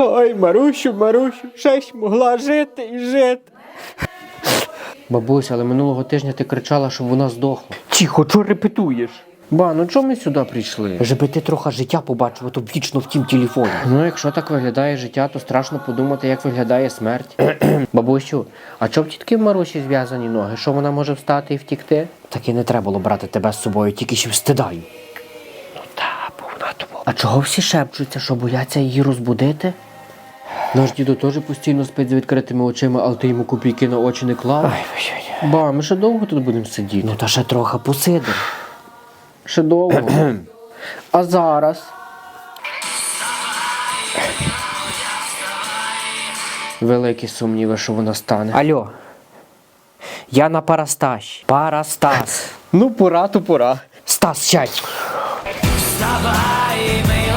Ой, Марусю, Марусю, ще ж могла жити і жити. Бабуся, але минулого тижня ти кричала, щоб вона здохла. Тихо, що репетуєш? Ба, ну чому ми сюди прийшли? Żeby ти трохи життя побачив, а то вічно в тім телефоні. Ну, якщо так виглядає життя, то страшно подумати, як виглядає смерть. Бабусю, а в тітки в Марусі зв'язані ноги? Що вона може встати і втікти? Так і не треба було брати тебе з собою, тільки ще встидаю. Та, бо вона того. А чого всі шепчуться, що бояться її розбудити? Наш дідо теж постійно спить з відкритими очима, але ти йому копійки на очі не клав. Ай, ой-ой. Ба, ми ще довго тут будемо сидіти. Ну та ще трохи посидимо. Ще довго. а зараз. Великі сумніви, що вона стане. Алло. Я на Парасташі. Парастас. ну, пора, то пора. Стас, сядь. Вставай, ми